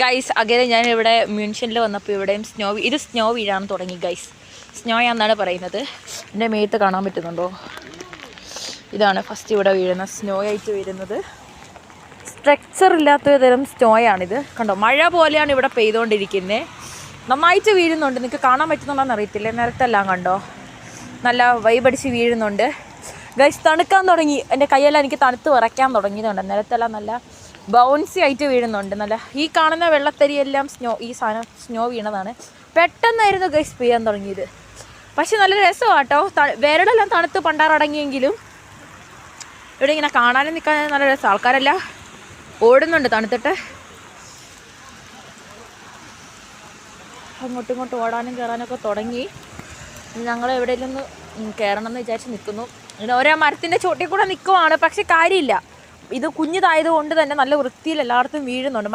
Guys അകലെ ഞാൻ ഇവിടെ മ്യൂൺഷനിൽ വന്നപ്പോൾ ഇവിടെയും സ്നോ ഇത് സ്നോ വീഴാൻ തുടങ്ങി ഗൈസ് സ്നോ ആണെന്നാണ് പറയുന്നത്. എന്റെ മേത്ത് കാണാൻ പറ്റുന്നുണ്ടോ? ഇതാണ് ഫസ്റ്റ് ഇവിടെ വീഴുന്ന സ്നോ ആയിട്ട് വീഴുന്നത് സ്ട്രക്ചർ ഇല്ലാത്ത തരം സ്നോയാണിത് കണ്ടോ മഴ പോലെയാണ് ഇവിടെ പെയ്തുകൊണ്ടിരിക്കുന്നത് നന്നായിട്ട് വീഴുന്നുണ്ട്. നിങ്ങൾക്ക് കാണാൻ പറ്റുന്നുണ്ടോന്ന് അറിയത്തില്ല. നിരത്തെല്ലാം കണ്ടോ? നല്ല വൈബടിച്ച് വീഴുന്നുണ്ട്. ഗൈസ് തണുക്കാൻ തുടങ്ങി. എന്റെ കൈയെല്ലാം എനിക്ക് തണുത്ത് വിറയ്ക്കാൻ തുടങ്ങിയതുണ്ട് നിരത്തെല്ലാം നല്ല ബൗൺസി ആയിട്ട് വീഴുന്നുണ്ട്. നല്ല ഈ കാണുന്ന വെള്ളത്തരിയെല്ലാം സ്നോ ഈ സാധനം സ്നോ വീണതാണ്. പെട്ടെന്നായിരുന്നു ഗൈസ് പെയ്യാൻ തുടങ്ങിയത്. പക്ഷെ നല്ല രസമാട്ടോ വേരടെല്ലാം തണുത്ത് പണ്ടാറടങ്ങിയെങ്കിലും ഇവിടെ ഇങ്ങനെ കാണാനും നിൽക്കാൻ നല്ല രസം. ആൾക്കാരെല്ലാം ഓടുന്നുണ്ട് തണുത്തിട്ട്. അങ്ങോട്ടും ഇങ്ങോട്ടും ഓടാനും കയറാനൊക്കെ തുടങ്ങി. ഞങ്ങൾ എവിടെയെങ്കിലും കയറണം എന്ന് വിചാരിച്ച് നിൽക്കുന്നു. ഇങ്ങനെ ഓരോ മരത്തിന്റെ ചോട്ടിൽ കൂടെ നിൽക്കുവാണ്. പക്ഷെ കാര്യമില്ല. ഇത് കുഞ്ഞിതായത് കൊണ്ട് തന്നെ നല്ല വൃത്തിയിൽ എല്ലായിടത്തും വീഴുന്നുണ്ട്.